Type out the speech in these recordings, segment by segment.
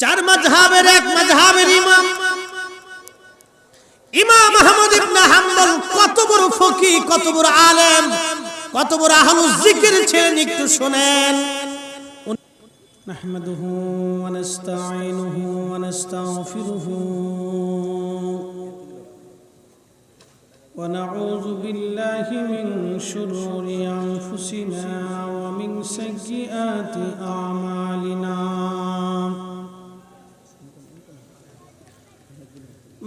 চার মাযহাবের এক মাযহাবের ইমাম ইমাম আহমদ ইবনে হাম্বল কত বড় ফকি কত বড় আলেম কত বড় আহলুল জিকির ছিলেন একটু শুনেন نحمده ونستعينه ونستغفره ونعوذ بالله من شرور أنفسنا ومن سيئات أعمالنا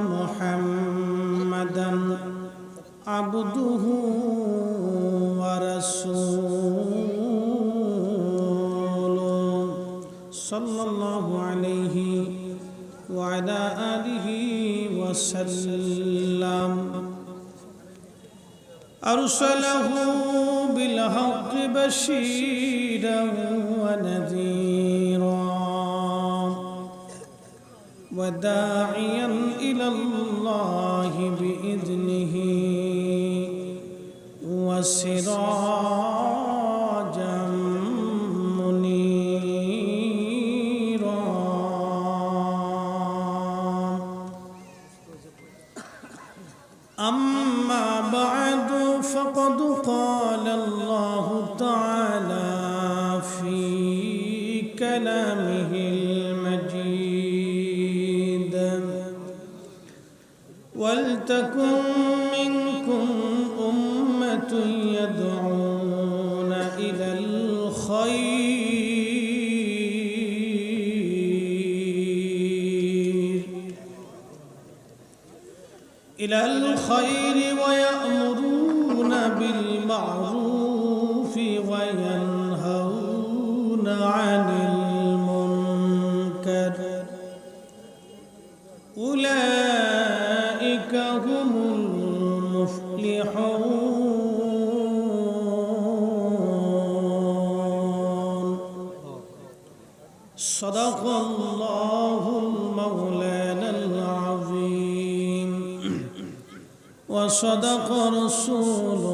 محمدا عبده ورسوله. صلى الله عليه وعلى آله وسلم. أرسله بالحق بشيرا ونذيرا. وداعيا وسراجا أولئك هم المفلحون. صدق الله المولانا العظيم. وصدق رسوله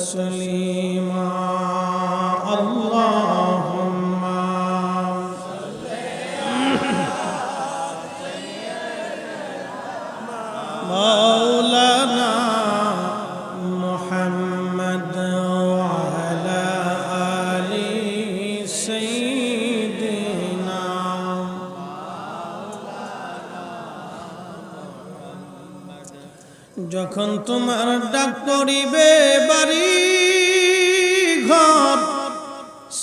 تسليما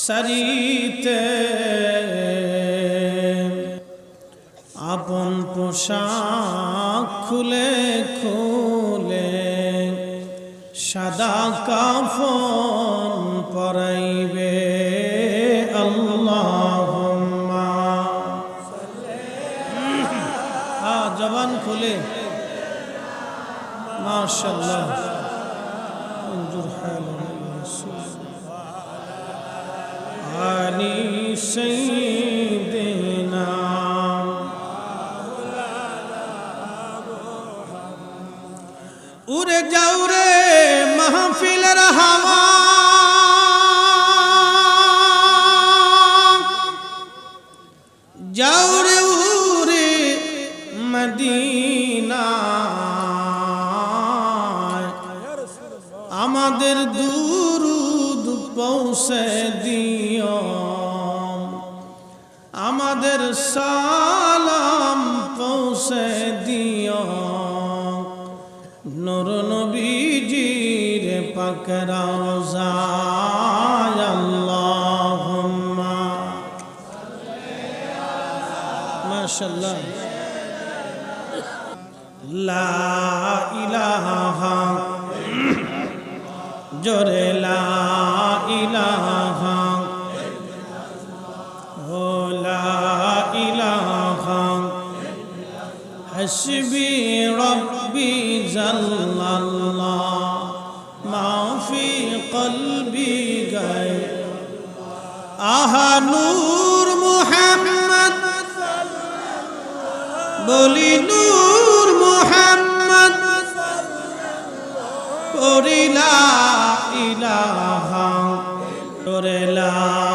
সারিতে। আপন পোশাক খুলে খুলে সাদা কাফন পরাইবে আল্লাহুম্মা। আ জবান খুলে। মাশাআল্লাহ। হাওয়া যাও আমাদের দুরুদ পৌঁছে দিও। আমাদের সালাম بكر رزايا اللهم. ما شاء الله. لا إله. جر لا إله. هو لا إله. حسبي ربي جل কলবি গায়। আহা নূর মুহাম্মদ বলি নূর মোহাম্মদ করিলা ইলাহা তোরে লা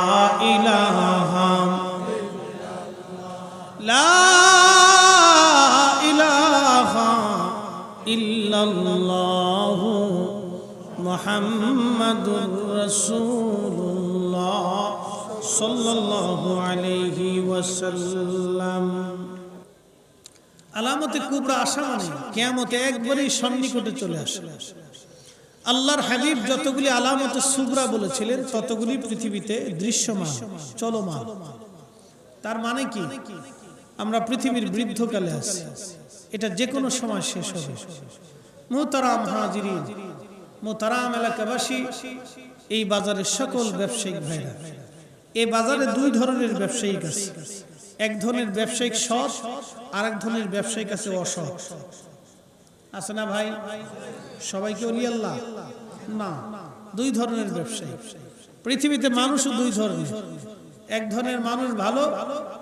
আলামতে কুবরা আসা মানে কেয়ামতে একবারেই সন্নিকটে চলে আসে। আল্লাহর হাবিব যতগুলি আলামতে সুবরা বলেছিলেন, ততগুলি পৃথিবীতে দৃশ্যমান, চলমান। তার মানে কি? আমরা পৃথিবীর বৃদ্ধকালে আছি। এটা যে কোনো সময় শেষ হবে। মোহতারাম হাজিরিন মোহতারাম এলাকাবাসী, এই বাজারের সকল ব্যবসায়িক ভাইরা। এই বাজারে দুই ধরনের ব্যবসায়িক আছে। এক ধরনের ব্যবসায়িক সৎ আর এক ধরনের ব্যবসায়িক আছে অসৎ। আছে না ভাই? সবাইকে আল্লাহ। না, দুই ধরনের ব্যবসায়ী পৃথিবীতে মানুষও দুই ধরনের। এক ধরনের মানুষ ভালো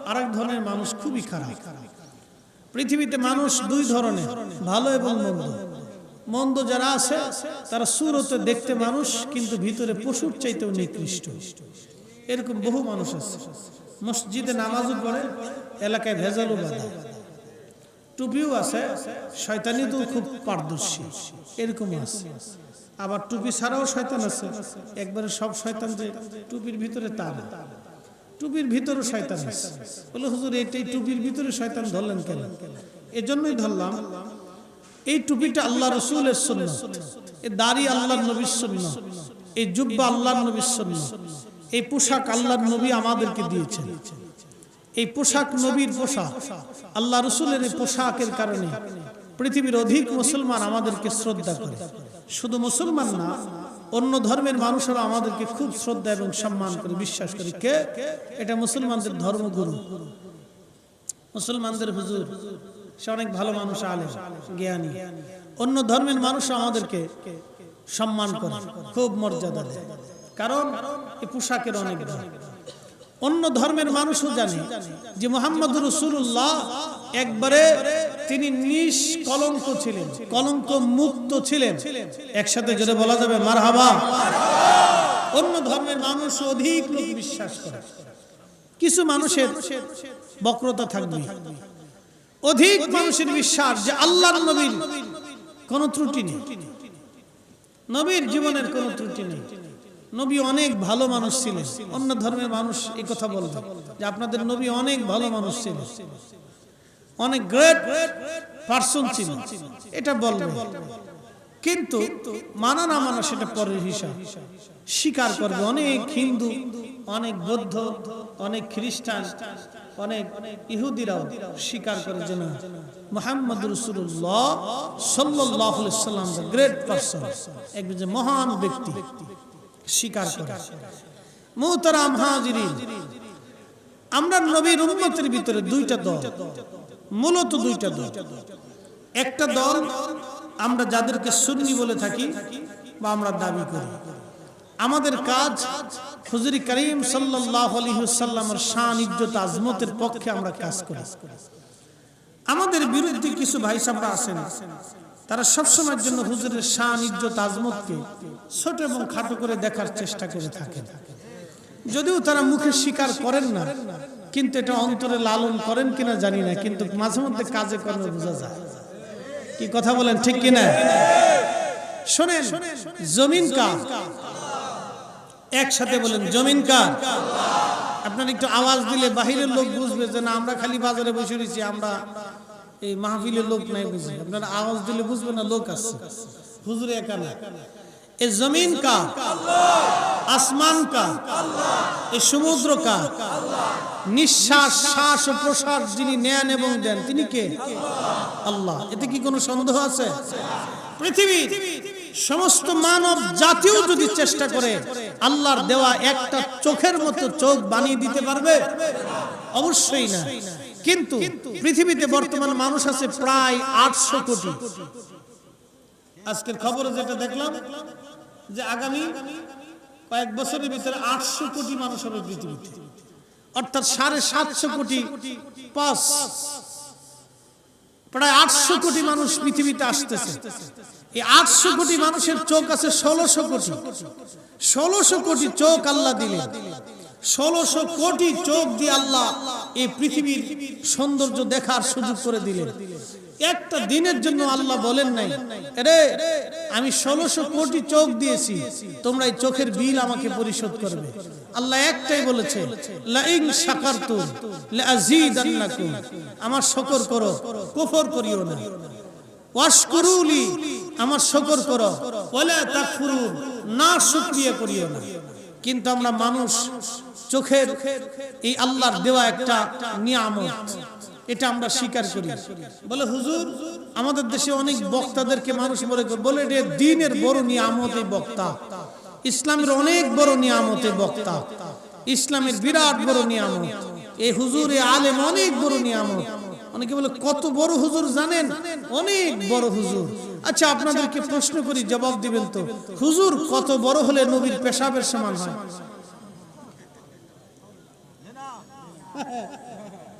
আর এক ধরনের মানুষ খুবই খারাপ। পৃথিবীতে মানুষ দুই ধরনের, ভালো এবং মন্দ। মন্দ যারা আছে, তারা সুরতে দেখতে মানুষ, কিন্তু ভিতরে পশুর চাইতেও নিকৃষ্ট। এরকম বহু মানুষ আছে। মসজিদে নামাজও পড়ে, এলাকায় ভেজালও বাঁধে। টুপিও আছে, শয়তানি তো খুব পারদর্শী। এরকম আছে। আবার টুপি ছাড়াও শয়তান আছে। একবারে সব শয়তান যে টুপির ভিতরে তা না টুপির ভিতরে শয়তান আছে। বলে, হুজুর, এটাই টুপির ভিতরে শয়তান ধরলেন কেন? এজন্যই ধরলাম এই টুপিটা আল্লাহ রসুলের সুন্নত এই দাড়ি আল্লাহ নবীর সুন্নত এই জুব্বা আল্লাহ নবীর সুন্নত এই পোশাক আল্লাহ নবী আমাদেরকে দিয়েছেন। এই পোশাক নবীর পোশাক আল্লাহ রসুলের এই পোশাকের কারণে পৃথিবীর অধিক মুসলমান আমাদেরকে শ্রদ্ধা করে। শুধু মুসলমান না অন্য ধর্মের মানুষেরা আমাদেরকে খুব শ্রদ্ধা এবং সম্মান করে। বিশ্বাস করে কে? এটা মুসলমানদের ধর্মগুরু। মুসলমানদের হুজুর সে অনেক ভালো মানুষ আলে জ্ঞানী। অন্য ধর্মের মানুষ আমাদেরকে সম্মান করে, খুব মর্যাদা দেয়। কারণ এই পোশাকের অনেক অন্য ধর্মের মানুষও জানে যে মোহাম্মদ রসুল্লাহ একবারে তিনি নিষ কলঙ্ক ছিলেন, কলঙ্ক মুক্ত ছিলেন। একসাথে যদি বলা যাবে মার হাবা অন্য ধর্মের মানুষ অধিক বিশ্বাস করে। কিছু মানুষের বক্রতা থাকবে। অধিক মানুষের বিশ্বাস যে আল্লাহ নবীর কোনো ত্রুটি নেই। নবীর জীবনের কোনো ত্রুটি নেই। নবী অনেক ভালো মানুষ ছিলেন। অন্য ধর্মের মানুষ এই কথা বলবে যে আপনাদের নবী অনেক ভালো মানুষ ছিলেন। অনেক গ্রেট পার্সন ছিল এটা বলবে। কিন্তু মানা না মানা সেটা পরের হিসাব। স্বীকার করবে অনেক হিন্দু অনেক বৌদ্ধ অনেক খ্রিস্টান। অনেক ইহুদিরাও স্বীকার করে যে না মোহাম্মদ রসুল্লাহ সাল্লাহ সাল্লাম গ্রেট পার্সন একজন মহান ব্যক্তি, স্বীকার করে। মোহতারাম হাজিরিন, আমরা নবীর উম্মতের ভিতরে দুইটা দল, মূলত দুইটা দল। একটা দল আমরা যাদেরকে সুন্নি বলে থাকি বা আমরা দাবি করি। আমাদের কাজ হুজুরি করিম সাল্লাহ আলহিসাল্লামের শান, ইজ্জত, আজমতের পক্ষে আমরা কাজ করি। আমাদের বিরুদ্ধে কিছু ভাই সাহরা আছেন, তারা সবসময়ের জন্য হুজুরের শান, ইজ্জত, আজমতকে ছোট এবং খাটো করে দেখার চেষ্টা করে থাকেন। যদিও তারা মুখে স্বীকার করেন না, কিন্তু এটা অন্তরে লালন করেন কিনা জানি না, কিন্তু মাঝে মধ্যে কাজে কর্মে বোঝা যায়। কি কথা বলেন, ঠিক কিনা? শোনেন, জমিন কার? একসাথে বলেন, জমিন কার? আপনার একটু আওয়াজ দিলে বাহিরের লোক বুঝবে যে না, আমরা খালি বাজারে বসে রয়েছি, আমরা এই মাহফিলের লোক নাই বুঝি। আপনার আওয়াজ দিলে বুঝবে না, লোক আছে। হুজুরে একা না। এ জমিন কা আসমান কা এ সমুদ্র কা নিঃশ্বাস, শ্বাস ও প্রশ্বাস যিনি নেন এবং দেন, তিনি কে? আল্লাহ। এতে কি কোনো সন্দেহ আছে? পৃথিবী সমস্ত মানব জাতিও যদি চেষ্টা করে, আল্লাহর দেওয়া একটা চোখের মতো চোখ বানিয়ে দিতে পারবে? অবশ্যই না। কিন্তু পৃথিবীতে বর্তমান মানুষ আছে প্রায় আটশো কোটি। আজকের খবরে যেটা দেখলাম, যে আগামী কয়েক বছরের ভিতরে আটশো কোটি মানুষ হবে পৃথিবীতে। অর্থাৎ সাড়ে সাতশো কোটি পাস। প্রায় আটশো কোটি মানুষ পৃথিবীতে আসতেছে। এই আটশো কোটি মানুষের চোখ আছে ষোলোশো কোটি। ষোলোশো কোটি চোখ আল্লাহ দিলেন। ষোলোশো কোটি চোখ দিয়ে আল্লাহ এই পৃথিবীর সৌন্দর্য দেখার সুযোগ করে দিলেন। একটা দিনের জন্য আল্লাহ বলেন নাই রে আমি ষোলোশো কোটি চোখ দিয়েছি, তোমরা এই চোখের বিল আমাকে পরিশোধ করবে। আল্লাহ একটাই বলেছে আমার শকর করো, কুফর করিও না। ওয়াশকুরুলি আমার শকর করো, ওয়ালা তাকফুরুন না শুকরিয়া করিও না। কিন্তু আমরা মানুষ চোখের এই আল্লাহর দেওয়া একটা নিয়ামত, এটা আমরা স্বীকার করি। বলে, হুজুর, আমাদের দেশে অনেক বক্তাদেরকে মানুষ মনে করে, বলে রে দিনের বড় নিয়ামত এই বক্তা, ইসলামের অনেক বড় নিয়ামত এই বক্তা, ইসলামের বিরাট বড় নিয়ামত এই হুজুর এই আলেম অনেক বড় নিয়ামত। অনেকে বলে, কত বড় হুজুর জানেন? অনেক বড় হুজুর। আচ্ছা আপনাদেরকে প্রশ্ন করি, জবাব দিবেন তো। হুজুর, কত বড় হলে নবীর পেশাবের সমান হয়?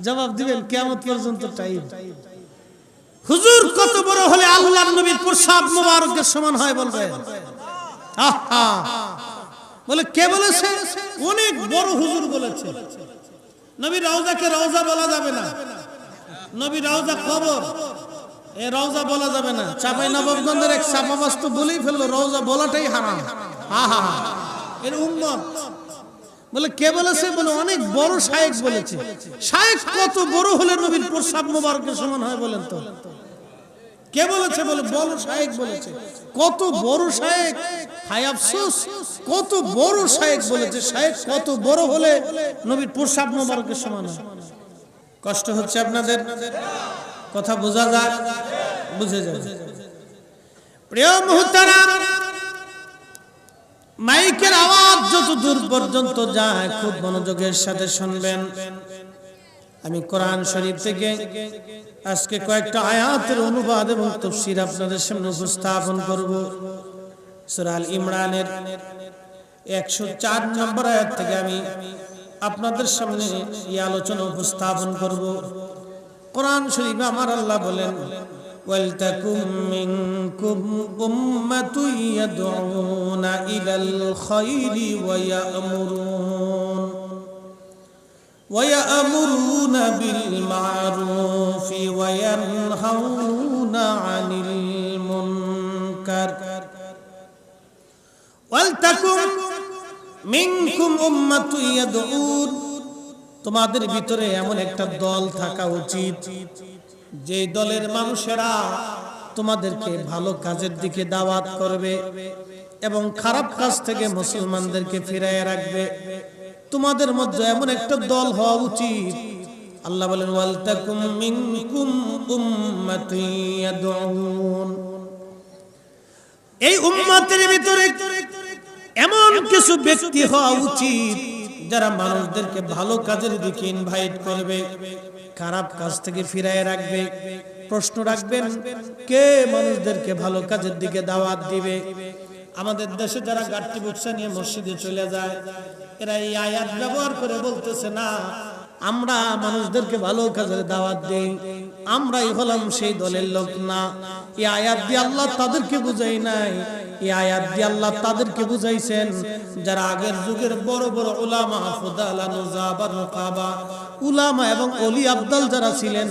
জবাব দিবেন কেমন পর্যন্ত টাইম হুজুর কত বড় হলে আল্লাহ নবীর প্রসাব মোবারকের সমান হয় বলবে আহা। বলে কে বলেছে? অনেক বড় হুজুর বলেছে। নবী রওজাকে রওজা বলা যাবে না। নবী রওজা কবর। এ রওজা বলা যাবে না। চাপাই নবাবগঞ্জের এক চাপা বাস্তু বলেই ফেলল রওজা বলাটাই হারাম। হা হা এর উম্মত। বলে, কে বলেছে? বলে, অনেক বড় শায়েক বলেছে। শায়েক কত বড় হলে নবীর প্রসাব মোবারকের সমান হয় বলেন তো? কে বলেছে? বলে, বড় শায়েক বলেছে। কত বড় শায়েক? হায় আফসোস, কত বড় শায়েক বলেছে। শায়েক কত বড় হলে নবীর প্রসাব মোবারকের সমান হয়। কষ্ট হচ্ছে আপনাদের? কথা বোঝা যায়? বুঝে যায়। প্রিয় মুহূর্তারা মাইকের আওয়াজ যত দূর পর্যন্ত যায়, খুব মনোযোগের সাথে শুনবেন। আমি কোরআন শরীফ থেকে আজকে কয়েকটা আয়াতের অনুবাদ এবং তফসির আপনাদের সামনে উপস্থাপন করব। সুরাল ইমরানের একশো চার নম্বর আয়াত থেকে আমি আপনাদের সামনে এই আলোচনা উপস্থাপন করব। কোরআন শরীফ আমার আল্লাহ বলেন ولتكن منكم أمة يدعون إلى الخير ويأمرون ويأمرون بالمعروف وينهون عن المنكر ولتكن মিনকুম উম্মাতু ইয়াদউন তোমাদের ভিতরে এমন একটা দল থাকা উচিত যে দলের মানুষেরা তোমাদেরকে ভালো কাজের দিকে দাওয়াত করবে এবং খারাপ কাজ থেকে মুসলমানদেরকে ফিরাইয়ে রাখবে, তোমাদের মধ্যে এমন একটা দল হওয়া উচিত। আল্লাহ বলেন ওয়াল তাকুম মিনকুম উম্মাতু ইয়াদউন। এই উম্মাতের ভিতরে এমন কিছু ব্যক্তি হওয়া উচিত যারা মানুষদেরকে ভালো কাজের দিকে ইনভাইট করবে, খারাপ কাজ থেকে ফিরায় রাখবে, প্রশ্ন রাখবেন, কে মানুষদেরকে ভালো কাজের দিকে দাওয়াত দিবে? আমাদের দেশে যারা গাঠটি বুকসা নিয়ে মসজিদে চলে যায়, এরা এই আয়াত ব্যবহার করে বলতেছে, না, আমরা মানুষদেরকে ভালো কাজের দাওয়াত দেই। আমরাই হলাম সেই দলের লোক না। এই আয়াত দিয়ে আল্লাহ তাদেরকে বুঝাই নাই। এই আয়াত দিয়ে আল্লাহ তাদেরকে বুঝাইছেন, যারা আগের যুগের বড় বড় উলামা ফুদালা উলামা এবং অলি আব্দাল যারা ছিলেন,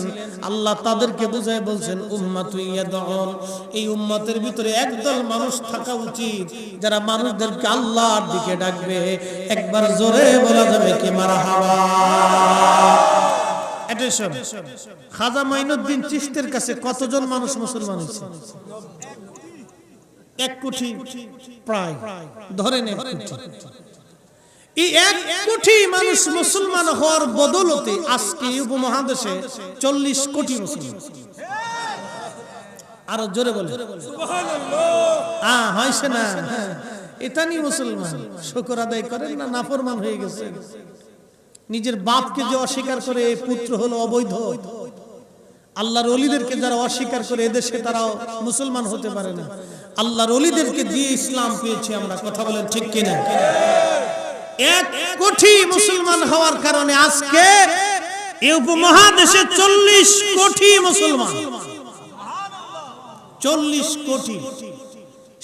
আল্লাহ তাদেরকে বুঝায় বলছেন, উম্মাতু ইয়াদউন। এই উম্মতের ভিতরে একদল মানুষ থাকা উচিত, যারা মানুষদেরকে আল্লাহর দিকে ডাকবে। একবার জোরে বলা যাবে কি মারহাবা Attention. খাজা কাছে কতজন মানুষ মুসলমান হয়েছে? এক কোটি প্রায়। ধরেন এক কোটি। এই এক কোটি মানুষ মুসলমান হওয়ার বদলতে আজকে উপমহাদেশে চল্লিশ কোটি মুসলমান। আরও জোরে বলে হ্যাঁ হয়েছে না? এটা নিয়ে মুসলমান। শুকর আদায় করেন না, নাফরমান হয়ে গেছে নিজের বাপকে যে অস্বীকার করে পুত্র হলো অবৈধ। আল্লাহর অলিদেরকে যারা অস্বীকার করে এদেশে তারা মুসলমান হতে পারে না। আল্লাহর অলিদেরকে দিয়ে ইসলাম পেয়েছি আমরা, কথা বলেন ঠিক কিনা? এক কোটি মুসলমান হওয়ার কারণে আজকে এই উপমহাদেশে চল্লিশ কোটি মুসলমান। চল্লিশ কোটি।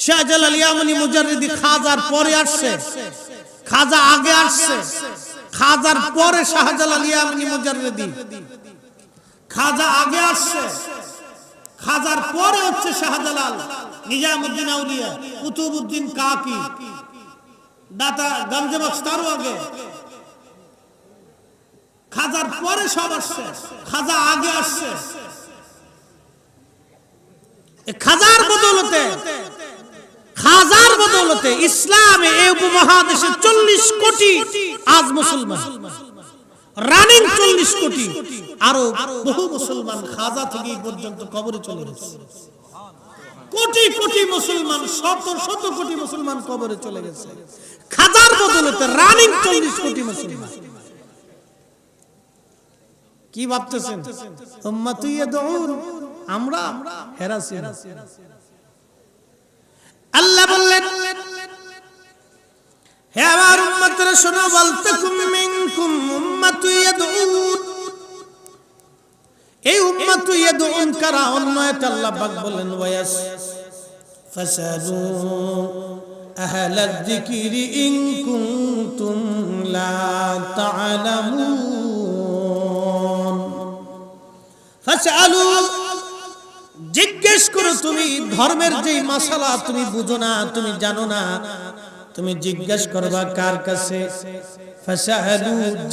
শাহজালাল ইয়ামানি মুজারিদি খাজার পরে আসছে। খাজা আগে আসছে। খাজার পরে খাজা আগে আসছে। খাজার পরে হচ্ছে শাহজালাল নিজামুদ্দিন আউলিয়া কাকি, দাতা গঞ্জবক্স তারও আগে। খাজার পরে সব আসছে। খাজা আগে আসছে। খাজার বদলতে খাজার বদলতে ইসলামে এই উপমহাদেশে চল্লিশ কোটি আজ মুসলমান। রানিং চল্লিশ কোটি, আরও বহু মুসলমান খাজা থেকে পর্যন্ত কবরে চলে গেছে। কোটি কোটি মুসলমান শত শত কোটি মুসলমান কবরে চলে গেছে। খাজার বদলতে রানিং চল্লিশ কোটি মুসলমান। কি ভাবতেছেন? ইয়াদউন, আমরা হেরাছি না। আল্লাহ বললেন, হে আমার উম্মতরা, শোনো, বলতাকুম মিনকুম উম্মাতু ইয়াদউন। এই উম্মাতু ইয়াদউন কারা? অন্য একটা আল্লাহ পাক বলেন ওয়াস ফাসালু আহলা যিকরি ইন কুনতুম লা তা'লামুন ফাসালু, জিজ্ঞেস তুমি ধর্মের যে মশালা তুমি বুঝো না, তুমি জানো না, তুমি জিজ্ঞেস করবা কার কাছে?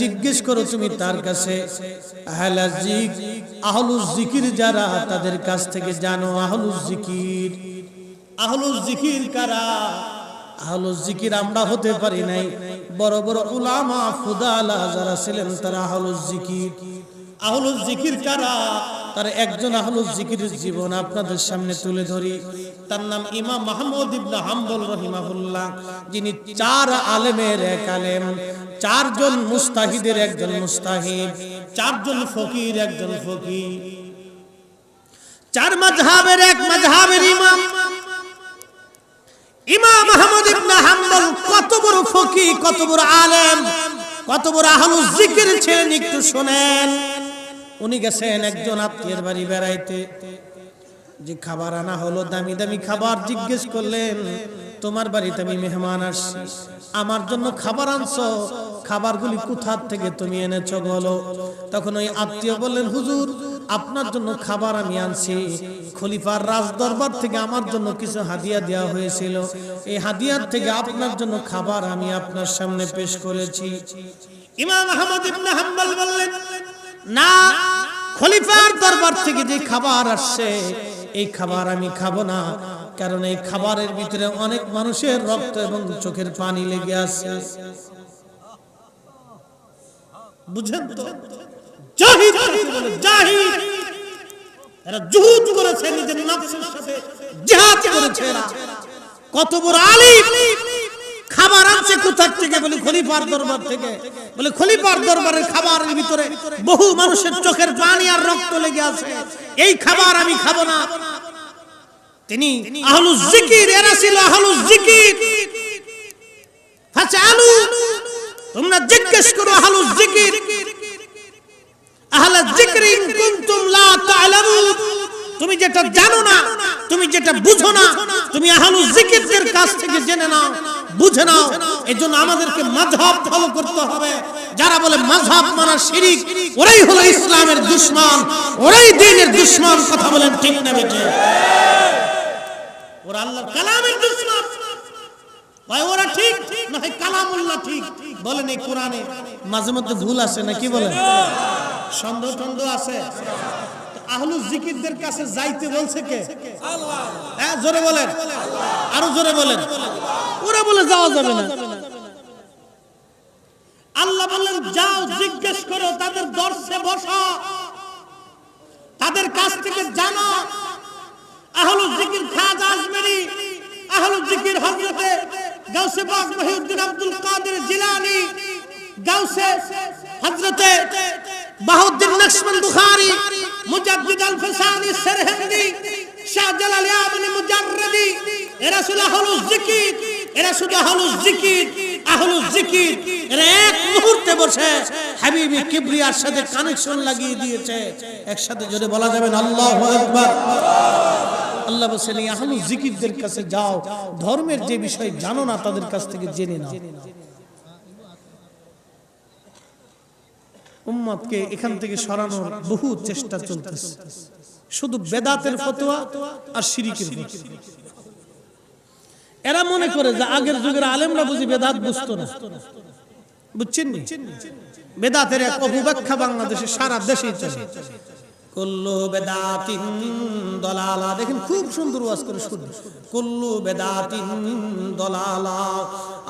জিজ্ঞেস করো তুমি তার কাছে। যারা তাদের কাছ থেকে জানো আহলুজ জিকির। কারা? জিকির আমরা হতে পারি নাই। বড় বড় উলামা, ফুদালা যারা ছিলেন তারা আহলুজ জিকির। আহলুল জিকির কারা? তার একজন আহলুল জিকিরের জীবন আপনাদের সামনে তুলে ধরি। তার নাম ইমাম মাহমুদ ইবনে হাম্বল রহিমাহুল্লাহ। যিনি চার আলেমের এক আলেম, চারজন মুস্তাহিদের একজন মুস্তাহিদ, চারজন ফকির একজন ফকির। চার মাযহাবের এক মাযহাবের ইমাম। ইমাম আহমদ ইবনে হাম্বল কত বড় ফকি কত বড় আলেম, কত বড় আহলুল জিকির ছিলেন, একটু শুনেন। উনি গেছেন একজন আত্মীয়ের বাড়ি বেড়াইতে। যে খাবার আনা হলো, দামি দামি খাবার জিজ্ঞেস করলেন, তোমার বাড়িতে আমি মেহমান আসছি, আমার জন্য খাবার আনছো, খাবারগুলি কোথার থেকে তুমি এনেছো বলো? তখন ওই আত্মীয় বললেন, হুজুর, আপনার জন্য খাবার আমি আনছি। খলিফার রাজ দরবার থেকে আমার জন্য কিছু হাদিয়া দেওয়া হয়েছিল। এই হাদিয়ার থেকে আপনার জন্য খাবার আমি আপনার সামনে পেশ করেছি। ইমাম আহমদ ইবনে হাম্বল বললেন না, খলিফার দরবার থেকে যে খাবার আসছে, এই খাবার আমি খাব না। কারণ এই খাবারের ভিতরে অনেক মানুষের রক্ত এবং চোখের পানি লেগে আছে। বুঝেন তো? জাহিদ? জাহিদ! এরা জুহুদ করেছে, নিজের নফসের সাথে জিহাদ করেছে এরা। কত বড় আলিম! কোথা থেকে বলে খলিফার দরবার থেকে। বলে খলিফার দরবারের খাবারের ভিতরে বহু মানুষের চোখের পানি আর রক্ত লেগে আছে। এই খাবার আমি খাব না। তিনি আহলুজ জিকির, এরা ছিল আহলুজ জিকির। ফাসালু তোমরা জিজ্ঞেস করো আহলুজ জিকির। আহলা জিকরি ইন কুনতুম লা তা'লামুন। তুমি যেটা জানো না, তুমি যেটা বুঝো না, তুমি আহলু জিকিরদের কাছ থেকে জেনে নাও, বুঝে নাও। এজন্য আমাদেরকে মাযহাব ফলো করতে হবে। যারা বলে মাযহাব মানা শিরিক, ওরাই হলো ইসলামের দুশমন, ওরাই দ্বীনের দুশমন, কথা বলেন ঠিক না বেটে ওরা আল্লাহর কালামের দুশমন। ভাই, ওরা ঠিক, না হয় কালামুল্লাহ ঠিক, বলেন এই কোরআনে। মাঝে মধ্যে ভুল আছে না কি বলেন? সন্দেহ টন্দেহ আছে? আহলু জিকিরদের কাছে যাইতে বলছে কে? হ্যাঁ জোরে বলেন। আরও জোরে বলেন। ওরা বলে যাওয়া যাবে না। আল্লাহ বললেন যাও জিজ্ঞেস করো তাদের দর্শে বসো। তাদের কাছ থেকে জানো আহলু জিকির খাজা আজমেরি আহলু জিকির হযরতে গাউসে পাক মহিউদ্দিন আব্দুল কাদের জিলানী গাউসে হযরতে বাহুদ্দিন নকশবন্দ বুখারী মুজাদ্দিদ আল ফসানি শাহ জালাল এরা জিকির এরা জিকির আহলু জিকির, এরা এক মুহূর্তে বসে হাবিবি কিবরিয়ার সাথে কানেকশন লাগিয়ে দিয়েছে। একসাথে যদি বলা যাবে আল্লাহু আকবার। আল্লাহ বলছেন, এই আহলু জিকিরদের কাছে যাও, ধর্মের যে বিষয় জানো না, তাদের কাছ থেকে জেনে নাও। উম্মতকে এখান থেকে সরানোর বহু চেষ্টা চলতেছে। শুধু বেদাতের ফতোয়া আর শিরিকের এরা মনে করে যে আগের যুগের আলেমরা বুঝি বেদাত বুঝতো না। বুঝছেন? বেদাতের এক অপব্যাখ্যা বাংলাদেশে সারা দেশে চলে। কুল্লু বেদাতিন দলালা। দেখেন খুব সুন্দর ওয়াজ করে শুনুন কুল্লু বেদাতিন দলালা।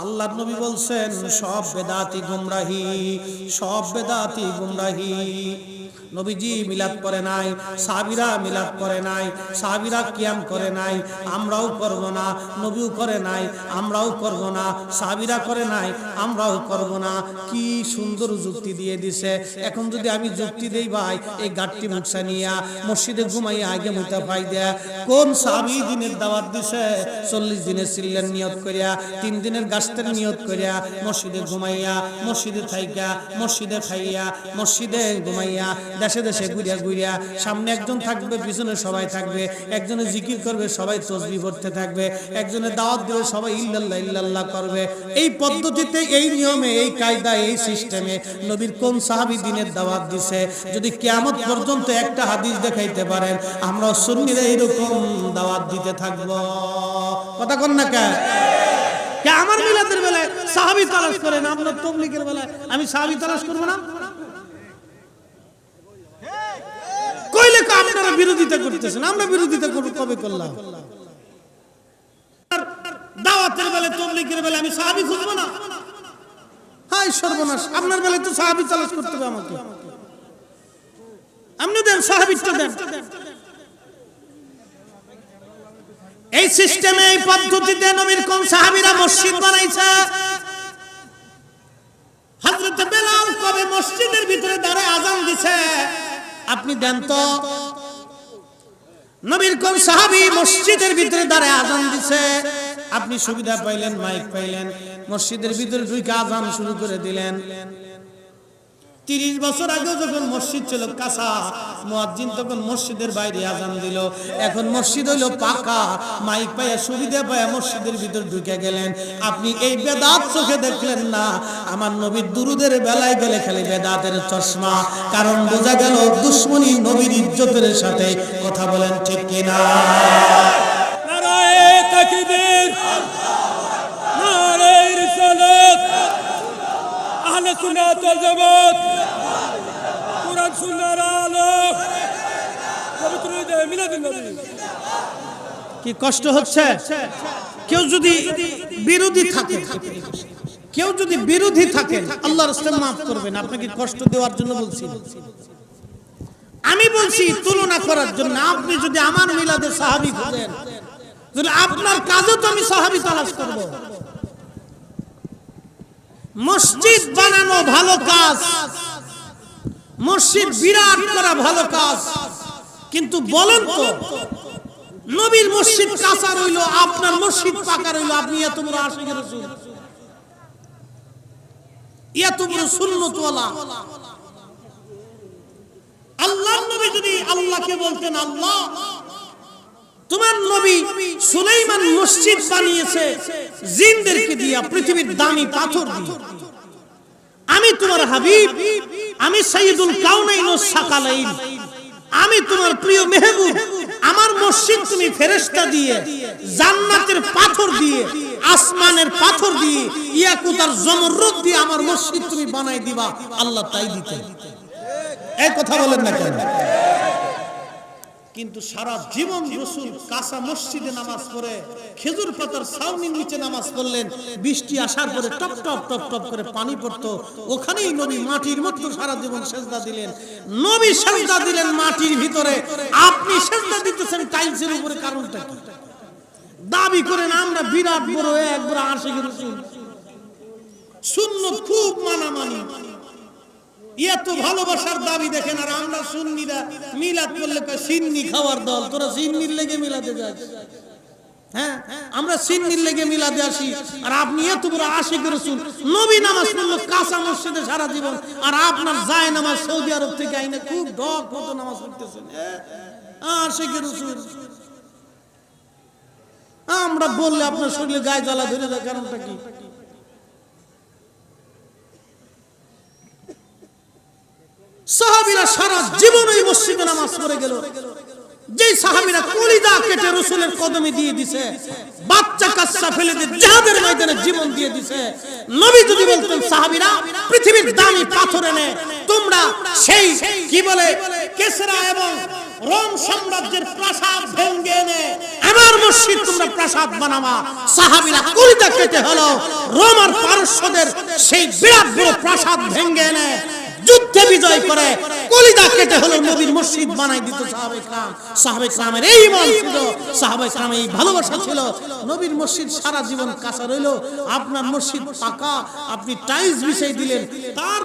আল্লাহ নবী বলছেন, সব বেদাতি গুমরাহি, সব বেদাতি গুমরাহি। নবীজি মিলাদ করে নাই সাবিরা মিলাদ করে নাই সাবিরা কিয়াম করে নাই, আমরাও করব না, নবীও করে নাই, আমরাও করব না সাবিরা করে নাই, আমরাও করব না। কি সুন্দর যুক্তি দিয়ে দিছে। এখন যদি আমি যুক্তি দেই ভাই, এই গাঠটি মুখসা নিয়া মসজিদে ঘুমাইয়া আগে মুতা পাই দেয়া। কোন সাবি দিনের দাওয়াত দিছে? চল্লিশ দিনের সিল্লের নিয়ত করিয়া, তিন দিনের গাছের নিয়ত করিয়া মসজিদে ঘুমাইয়া, মসজিদে থাইকা, মসজিদে খাইয়া, মসজিদে ঘুমাইয়া। দেশে দেশে ঘুরিয়া ঘুরিয়া সামনে একজন থাকবে, পিছনে সবাই থাকবে, একজনে জিকির করবে, সবাই তসবি পড়তে থাকবে, একজনে দাওয়াত দেবে, সবাই ইল্লাল্লাহ ইল্লাল্লাহ করবে। এই পদ্ধতিতে, এই নিয়মে, এই কায়দা এই সিস্টেমে নবীর কোন সাহাবী দিনের দাওয়াত দিছে? যদি কিয়ামত পর্যন্ত একটা হাদিস দেখাইতে পারেন, আমরা সুন্নিরা এরকম দাওয়াত দিতে থাকব। কথা কন না কে আমার মিলাদের বেলায় সাহাবী তালাশ করেন আপনার তবলিগের বেলায়? আমি সাহাবী তালাশ করব না কইলে তো আপনারা বিরোধিতা করতেছেন আমরা বিরোধিতা করব, কবে করলাম? দাওয়াতের বেলা তবলিগের বেলা আমি সাহাবী খুঁজবো না। হাই সর্বনাশ, আপনার বেলায় তো সাহাবী তালাশ করতে হবে আমাকে। আপনি দেন সাহাবীটা দেন। এই সিস্টেমে, এই পদ্ধতিতে নবীর কোন সাহাবীরা মসজিদ বানাইছে? হযরত বেলাল কবে মসজিদের ভিতরে দাঁড়ায় আজান দিছে? আপনি দেন তো। নবীর কোন সাহাবি মসজিদের ভিতরে দাঁড়ায় আজান দিছে। আপনি সুবিধা পাইলেন, মাইক পাইলেন, মসজিদের ভিতরে দুই আজান শুরু করে দিলেন। তিরিশ বছর আগে যখন মসজিদ ছিল কাঁচা, মুয়াজ্জিন তখন মসজিদের বাইরে আজান দিল। এখন মসজিদ হইল পাকা, মাইক পায়া সুবিধা পায়া মসজিদের ভিতর ঢুকে গেলেন। আপনি এই বেদাত চোখে দেখলেন না। আমার নবীর দুরুদের বেলায় গেলে খালি বেদাতের চশমা। কারণ বোঝা গেল দুশ্মনী নবীর ইজ্জতের সাথে কথা বলেন ঠিক কিনা। আহলে সুন্নাত ওয়াল কি কষ্ট হচ্ছে? কেউ যদি বিরোধী থাকে, কেউ যদি বিরোধী থাকে মাফ করবেন। আপনাকে কষ্ট দেওয়ার জন্য বলছি। আমি বলছি, তুলনা করার জন্য। আপনি যদি আমার মিলাদে সাহাবি খুঁজেন যদি আপনার কাজও তো আমি সাহাবি তালাশ করব। মসজিদ বানানো ভালো কাজ মসজিদ বিরাট করা ভালো কাজ। কিন্তু বলেন তো, নবীর মসজিদ কাঁচা রইল, আপনার মসজিদ পাকা রইল, আপনি এত বড় আশিক রসুল। এত বড় সুন্নতওয়ালা। আল্লাহ নবী যদি আল্লাহকে বলতেন, আল্লাহ, তোমার নবী সুলাইমান মসজিদ বানিয়েছে, জিনদেরকে দিয়া পৃথিবীর দামি পাথর দিয়ে। আমি তোমার হাবিব, আমি সাইদুল কাউনাইন ও সাকালাইন। আমি তোমার প্রিয় মেহবুব, আমার মসজিদ তুমি ফেরেস্তা দিয়ে, জান্নাতের পাথর দিয়ে, আসমানের পাথর দিয়ে ইয়াকুত আর জমরুদ দিয়ে আমার মসজিদ তুমি বানাই দিবা, আল্লাহ তাই দিতে এই কথা বলেন না কেন? কিন্তু সারা জীবন রসুল কাঁচা মসজিদে নামাজ পড়ে, খেজুর পাতার ছাউনির নিচে নামাজ পড়লেন, বৃষ্টি আসার পরে টপ টপ টপ টপ করে পানি পড়তো। ওখানেই নবী মাটির মতো সারা জীবন সেজদা দিলেন। নবী সেজদা দিলেন মাটির ভিতরে। আপনি সেজদা দিতেছেন টাইলসের উপরে, কারণটা কি? দাবি করেন আমরা বিরাট বড় এক বড় আশিক রসুল। শূন্য খুব মানামানি। এত ভালোবাসার দাবি দেখেন, আর আমরা সুন্নিরা মিলাদ করলে সিন্নি খাওয়ার দল, তোরা সিন্নির লেগে মিলাতে যাস। হ্যাঁ আমরা সৌদি আরব থেকে খুব আমরা বললে আপনার শরীরে গায়ে জ্বালা ধরে যায়, কারণটা কি? সাহাবীরা সারা জীবন ওই মসজিদে নামাজ পড়ে গেল। যে সাহাবীরা কলিজা কেটে রসুলের কদমে দিয়ে দিছে, বাচ্চা কাচ্চা ফেলে দিয়ে জাহাদের ময়দানে জীবন দিয়ে দিছে। নবী যদি বলতেন, সাহাবীরা, পৃথিবীর দামি পাথর এনে তোমরা সেই কি বলে, কেসরা এবং রোম সাম্রাজ্যের প্রাসাদ ভেঙ্গে এনে আমার মসজিদ তোমরা প্রাসাদ বানাবা। সাহাবীরা কলিজা কেটে হলো, রোম আর পারস্যদের সেই বিরাট বড় প্রাসাদ ভেঙ্গে এনে যুদ্ধে বিজয় করে, কলিদা কেটে হলো নবীর মসজিদ বানাই দিত সাহাবে কাম সাহাবে কামের এই মন ছিল সাহাবে কামে এই ভালোবাসা ছিল। নবীর মসজিদ সারা জীবন কাঁচা রইল, আপনার মসজিদ পাকা, আপনি টাইলস বিছাই দিলেন, তার